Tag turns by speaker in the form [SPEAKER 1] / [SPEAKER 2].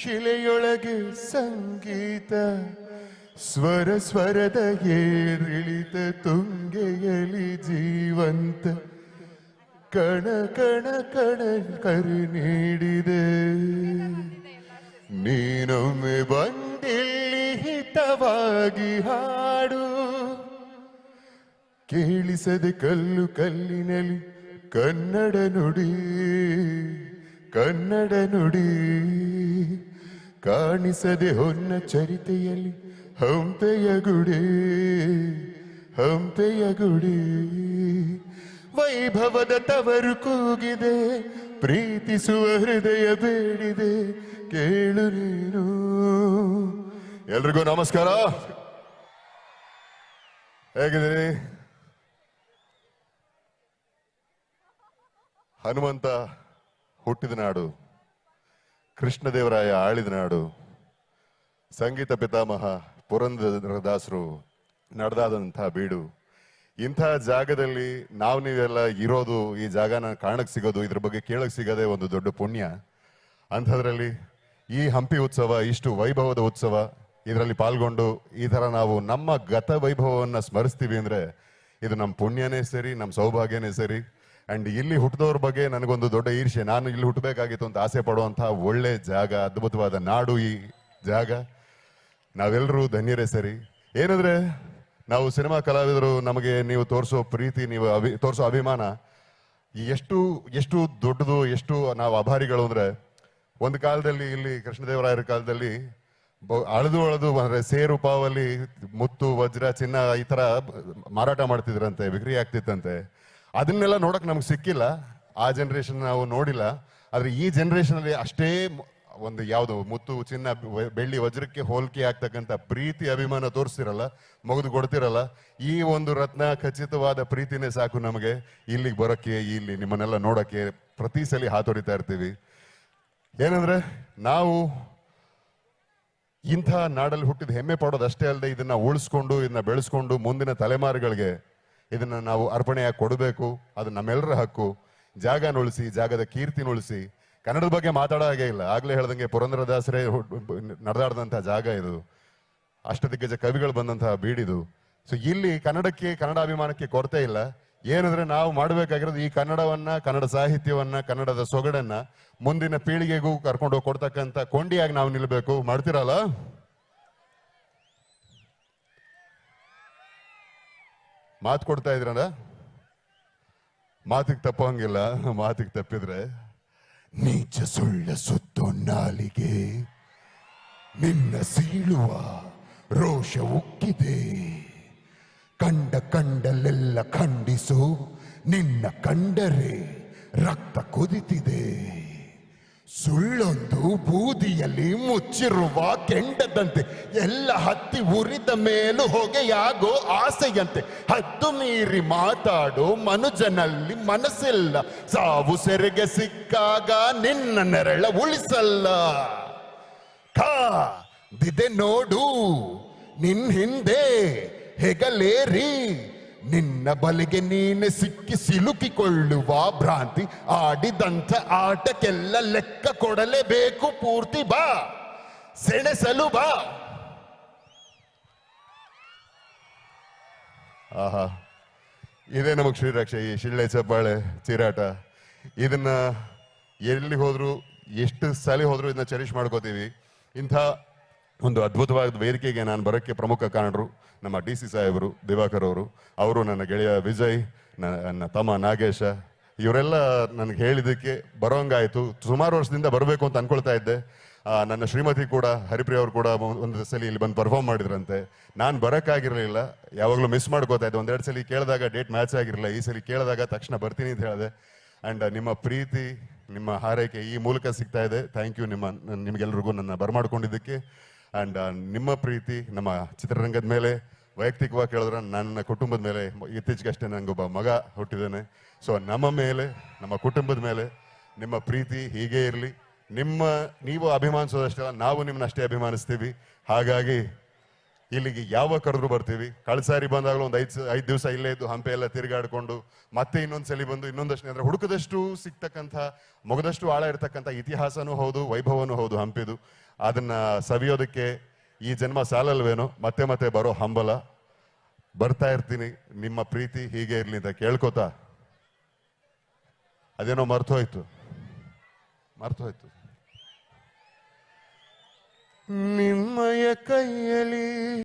[SPEAKER 1] ಶಿಲೆಯೊಳಗೆ ಸಂಗೀತ, ಸ್ವರ ಸ್ವರದ ಏರಿಳಿತ ತುಂಗೆಯಲಿ ಜೀವಂತ ಕಣ ಕಣ ಕಣ ಕರೆ ನೀಡಿದೆ. ನೀನೊಮ್ಮೆ ಬಂದಿಲ್ಲಿ ಹಿತವಾಗಿ ಹಾಡು, ಕೇಳಿಸದೆ ಕಲ್ಲು ಕಲ್ಲಿನಲ್ಲಿ ಕನ್ನಡ ನುಡಿ. ಕನ್ನಡ ನುಡಿ. ಕಾಣಿಸದೆ ಹೊನ್ನ ಚರಿತೆಯಲ್ಲಿ ಹಂಪೆಯ ಗುಡಿ ಹಂಪೆಯ ಗುಡಿ. ವೈಭವದ ತವರು ಕೂಗಿದೆ, ಪ್ರೀತಿಸುವ ಹೃದಯ ಬೇಡಿದೆ, ಕೇಳು ನೀನು. ಎಲ್ರಿಗೂ ನಮಸ್ಕಾರ. ಹೇಗಿದ್ದೀರಿ? ಹನುಮಂತ ಹುಟ್ಟಿದ ನಾಡು ಕೃಷ್ಣದೇವರಾಯ ಆಳಿದ ನಾಡು, ಸಂಗೀತ ಪಿತಾಮಹ ಪುರಂದರದಾಸರು ನಡೆದಾದಂತಹ ಬೀಡು. ಇಂಥ ಜಾಗದಲ್ಲಿ ನಾವು ನೀವೆಲ್ಲ ಇರೋದು, ಈ ಜಾಗನ ಕಾಣಕ್ ಸಿಗೋದು, ಇದ್ರ ಬಗ್ಗೆ ಕೇಳಕ್ ಸಿಗೋದೇ ಒಂದು ದೊಡ್ಡ ಪುಣ್ಯ. ಅಂಥದ್ರಲ್ಲಿ ಈ ಹಂಪಿ ಉತ್ಸವ, ಇಷ್ಟು ವೈಭವದ ಉತ್ಸವ, ಇದರಲ್ಲಿ ಪಾಲ್ಗೊಂಡು ಈ ತರ ನಾವು ನಮ್ಮ ಗತ ವೈಭವವನ್ನ ಸ್ಮರಿಸ್ತೀವಿ ಅಂದ್ರೆ ಇದು ನಮ್ಮ ಪುಣ್ಯನೇ ಸರಿ, ನಮ್ಮ ಸೌಭಾಗ್ಯನೇ ಸರಿ. ಅಂಡ್ ಇಲ್ಲಿ ಹುಟ್ಟಿದವ್ರ ಬಗ್ಗೆ ನನಗೊಂದು ದೊಡ್ಡ ಈರ್ಷೆ ನಾನು ಇಲ್ಲಿ ಹುಟ್ಟಬೇಕಾಗಿತ್ತು ಅಂತ ಆಸೆ ಪಡುವಂತಹ ಒಳ್ಳೆ ಜಾಗ, ಅದ್ಭುತವಾದ ನಾಡು ಈ ಜಾಗ. ನಾವೆಲ್ಲರೂ ಧನ್ಯರೇ ಸರಿ. ಏನಂದ್ರೆ, ನಾವು ಸಿನಿಮಾ ಕಲಾವಿದರು, ನಮಗೆ ನೀವು ತೋರಿಸೋ ಪ್ರೀತಿ, ನೀವು ಅಭಿ, ತೋರಿಸೋ ಅಭಿಮಾನ, ಎಷ್ಟು ಎಷ್ಟು ದೊಡ್ಡದು, ಎಷ್ಟು ನಾವು ಅಭಾರಿಗಳು ಅಂದ್ರೆ, ಒಂದು ಕಾಲದಲ್ಲಿ ಇಲ್ಲಿ ಕೃಷ್ಣದೇವರಾಯರ ಕಾಲದಲ್ಲಿ ಅಳದು ಅಳದು ಅಂದರೆ ಸೇರು ಪಾವಲ್ಲಿ ಮುತ್ತು, ವಜ್ರ, ಚಿನ್ನ ಈ ತರ ಮಾರಾಟ ಮಾಡ್ತಿದ್ರಂತೆ, ಬಿಕ್ರಿ ಆಗ್ತಿತ್ತಂತೆ. ಅದನ್ನೆಲ್ಲ ನೋಡಕ್ ನಮ್ಗೆ ಸಿಕ್ಕಿಲ್ಲ. ಆ ಜನರೇಷನ್ ನಾವು ನೋಡಿಲ್ಲ. ಆದ್ರೆ ಈ ಜನರೇಷನ್ ಅಲ್ಲಿ ಅಷ್ಟೇ ಒಂದು ಯಾವುದು ಮುತ್ತು, ಚಿನ್ನ ಬೆಳ್ಳಿ, ವಜ್ರಕ್ಕೆ ಹೋಲಿಕೆ ಆಗ್ತಕ್ಕಂಥ ಪ್ರೀತಿ, ಅಭಿಮಾನ ತೋರಿಸ್ತಿರಲ್ಲ, ಮಗದು ಕೊಡ್ತಿರಲ್ಲ, ಈ ಒಂದು ರತ್ನ ಖಚಿತವಾದ ಪ್ರೀತಿನೇ ಸಾಕು ನಮಗೆ. ಇಲ್ಲಿಗೆ ಬರೋಕ್ಕೆ, ಇಲ್ಲಿ ನಿಮ್ಮನ್ನೆಲ್ಲ ನೋಡೋಕ್ಕೆ ಪ್ರತಿ ಸಲ ಹಾತೊರಿತಾ ಇರ್ತೀವಿ. ಏನಂದ್ರೆ, ನಾವು ಇಂಥ ನಾಡಲ್ಲಿ ಹುಟ್ಟಿದ ಹೆಮ್ಮೆ ಪಡೋದು ಅಷ್ಟೇ ಅಲ್ಲದೆ ಇದನ್ನ ಉಳಿಸ್ಕೊಂಡು, ಇದನ್ನ ಬೆಳೆಸ್ಕೊಂಡು ಮುಂದಿನ ತಲೆಮಾರುಗಳಿಗೆ ಇದನ್ನ ನಾವು ಅರ್ಪಣೆಯಾಗಿ ಕೊಡಬೇಕು. ಅದು ನಮ್ಮೆಲ್ಲರ ಹಕ್ಕು. ಜಾಗನ ಉಳಿಸಿ, ಜಾಗದ ಕೀರ್ತಿನ ಉಳಿಸಿ. ಕನ್ನಡದ ಬಗ್ಗೆ ಮಾತಾಡೋ ಹಾಗೆ ಇಲ್ಲ. ಆಗ್ಲೇ ಹೇಳ್ದಂಗೆ ಪುರಂದರದಾಸರೇ ನಡೆದಾಡಿದಂತಹ ಜಾಗ ಇದು. ಅಷ್ಟದಿಗ್ಗಜ ಕವಿಗಳು ಬಂದಂತಹ ಬೀಡಿದು. ಸೊ ಇಲ್ಲಿ ಕನ್ನಡಕ್ಕೆ, ಕನ್ನಡ ಅಭಿಮಾನಕ್ಕೆ ಕೊರತೆ ಇಲ್ಲ. ಏನಂದ್ರೆ ನಾವು ಮಾಡಬೇಕಾಗಿರೋದು ಈ ಕನ್ನಡವನ್ನ, ಕನ್ನಡ ಸಾಹಿತ್ಯವನ್ನ, ಕನ್ನಡದ ಸೊಗಡನ್ನ ಮುಂದಿನ ಪೀಳಿಗೆಗೂ ಕರ್ಕೊಂಡು ಹೋಗಿ ಕೊಡ್ತಕ್ಕಂಥ ಕೊಂಡಿಯಾಗಿ ನಾವು ನಿಲ್ಬೇಕು. ಮಾಡ್ತಿರಲ್ಲ? ಮಾತು ಕೊಡ್ತಾ ಇದ್ರಲ್ಲ? ಮಾತಿಗೆ ತಪ್ಪಂಗಿಲ್ಲ, ಮಾತಿಗೆ ತಪ್ಪಿದ್ರೆ ನೀಚ ಸುಳ್ಳ ಸುತ್ತು ನಾಲಿಗೆ. ನಿನ್ನ ಸೀಳುವ ರೋಷ ಉಕ್ಕಿದೆ. ಕಂಡ ಕಂಡಲ್ಲೆಲ್ಲ ಖಂಡಿಸು, ನಿನ್ನ ಕಂಡರೆ ರಕ್ತ ಕುದಿತಿದೆ. ಸುಳ್ಳೊಂದು ಬೂದಿಯಲ್ಲಿ ಮುಚ್ಚಿರುವ ಕೆಂಡದಂತೆ ಎಲ್ಲ ಹತ್ತಿ ಉರಿದ ಮೇಲೂ ಹೊಗೆಯಾಗೋ ಆಸೆಯಂತೆ. ಹತ್ತು ಮೀರಿ ಮಾತಾಡೋ ಮನುಜನಲ್ಲಿ ಮನಸ್ಸಿಲ್ಲ. ಸಾವು ಸೆರೆಗೆ ಸಿಕ್ಕಾಗ ನಿನ್ನ ನೆರಳ ಉಳಿಸಲ್ಲ. ಕಾ, ದಿದೆ ನೋಡು, ನಿನ್ ಹಿಂದೆ ಹೆಗಲೇರಿ. ನಿನ್ನ ಬಲೆಗೆ ನೀನೆ ಸಿಕ್ಕಿ ಸಿಲುಕಿಕೊಳ್ಳುವ ಭ್ರಾಂತಿ ಆಡಿದಂಥ ಆಟಕ್ಕೆಲ್ಲ ಲೆಕ್ಕ ಕೊಡಲೇಬೇಕು. ಪೂರ್ತಿ ಬಾ, ಸೆಣಸಲು ಬಾ. ಆಹಾ, ಇದೇ ನಮಗೆ ಶ್ರೀರಕ್ಷೆ, ಈ ಶಿಳ್ಳೆ ಚಪ್ಪಾಳೆ ಚಿರಾಟ. ಇದನ್ನ ಎಲ್ಲಿ ಹೋದ್ರು, ಎಷ್ಟು ಸಲ ಹೋದ್ರು ಇದನ್ನ ಚರಿಷ್ ಮಾಡ್ಕೋತೀವಿ. ಇಂಥ ಒಂದು ಅದ್ಭುತವಾದ ವೇದಿಕೆಗೆ ನಾನು ಬರೋಕ್ಕೆ ಪ್ರಮುಖ ಕಾರಣರು ನಮ್ಮ ಡಿ ಸಿ ಸಾಹೇಬರು, ದಿವಾಕರ್ ಅವರು ಅವರು ನನ್ನ ಗೆಳೆಯ ವಿಜಯ್ ನನ್ನ ತಮ್ಮ ನಾಗೇಶ, ಇವರೆಲ್ಲ ನನಗೆ ಹೇಳಿದ್ದಕ್ಕೆ ಬರೋಂಗಾಯಿತು. ಸುಮಾರು ವರ್ಷದಿಂದ ಬರಬೇಕು ಅಂತ ಅಂದ್ಕೊಳ್ತಾ ಇದ್ದೆ. ನನ್ನ ಶ್ರೀಮತಿ ಕೂಡ, ಹರಿಪ್ರಿಯ ಅವರು ಕೂಡ ಒಂದು ಸಲ ಇಲ್ಲಿ ಬಂದು ಪರ್ಫಾರ್ಮ್ ಮಾಡಿದ್ರಂತೆ. ನಾನು ಬರೋಕ್ಕಾಗಿರಲಿಲ್ಲ. ಯಾವಾಗಲೂ ಮಿಸ್ ಮಾಡ್ಕೋತಾ ಇದ್ದೆ. ಒಂದೆರಡು ಸಲ ಕೇಳಿದಾಗ ಡೇಟ್ ಮ್ಯಾಚ್ ಆಗಿರಲಿಲ್ಲ. ಈ ಸಲ ಕೇಳಿದಾಗ ತಕ್ಷಣ ಬರ್ತೀನಿ ಅಂತ ಹೇಳಿದೆ. ಆ್ಯಂಡ್ ನಿಮ್ಮ ಪ್ರೀತಿ, ನಿಮ್ಮ ಹಾರೈಕೆ ಈ ಮೂಲಕ ಸಿಗ್ತಾ ಇದೆ. ಥ್ಯಾಂಕ್ ಯು ನಿಮ್ಮ ನಿಮಗೆಲ್ಲರಿಗೂ ನನ್ನ ಬರಮಾಡ್ಕೊಂಡಿದ್ದಕ್ಕೆ. ಆ್ಯಂಡ್ ನಿಮ್ಮ ಪ್ರೀತಿ, ನಮ್ಮ ಚಿತ್ರರಂಗದ ಮೇಲೆ, ವೈಯಕ್ತಿಕವಾಗಿ ಕೇಳಿದ್ರೆ ನನ್ನ ಕುಟುಂಬದ ಮೇಲೆ, ಇತ್ತೀಚೆಗಷ್ಟೇ ನನಗೊಬ್ಬ ಮಗ ಹುಟ್ಟಿದ್ದಾನೆ. ಸೊ ನಮ್ಮ ಮೇಲೆ, ನಮ್ಮ ಕುಟುಂಬದ ಮೇಲೆ ನಿಮ್ಮ ಪ್ರೀತಿ ಹೀಗೆ ಇರಲಿ. ನಿಮ್ಮ, ನೀವು ಅಭಿಮಾನಿಸೋದಷ್ಟೇ ಅಲ್ಲ ನಾವು ನಿಮ್ಮನ್ನ ಅಷ್ಟೇ ಅಭಿಮಾನಿಸ್ತೀವಿ. ಹಾಗಾಗಿ, ಇಲ್ಲಿಗೆ ಯಾವ ಕರೆದ್ರು ಬರ್ತೀವಿ. ಕಳ್ಸಾರಿ ಬಂದಾಗಲೂ ಒಂದು ಐದು ಐದು ದಿವಸ ಇಲ್ಲೇ ಇದ್ದು ಹಂಪೆ ಎಲ್ಲ ತಿರುಗಾಡಿಕೊಂಡು, ಮತ್ತೆ ಇನ್ನೊಂದು ಸಲ ಬಂದು ಇನ್ನೊಂದಷ್ಟು ಅಂದರೆ ಹುಡುಕದಷ್ಟು ಸಿಗ್ತಕ್ಕಂಥ, ಮೊಗದಷ್ಟು ಆಳ ಇರ್ತಕ್ಕಂಥ ಇತಿಹಾಸನೂ ಹೌದು, ವೈಭವನೂ ಹೌದು ಹಂಪಿದು. ಅದನ್ನ ಸವಿಯೋದಕ್ಕೆ ಈ ಜನ್ಮ ಸಾಲಲ್ವೇನೋ? ಮತ್ತೆ ಮತ್ತೆ ಬರೋ ಹಂಬಲ. ಬರ್ತಾ ಇರ್ತೀನಿ. ನಿಮ್ಮ ಪ್ರೀತಿ ಹೀಗೆ ಇರ್ಲಿ ಅಂತ ಕೇಳ್ಕೊತಾ. ಅದೇನೋ ಮರ್ತೋಯ್ತು ಮರ್ತೋಯ್ತು ನಿಮ್ಮಯ ಕೈಯಲ್ಲಿ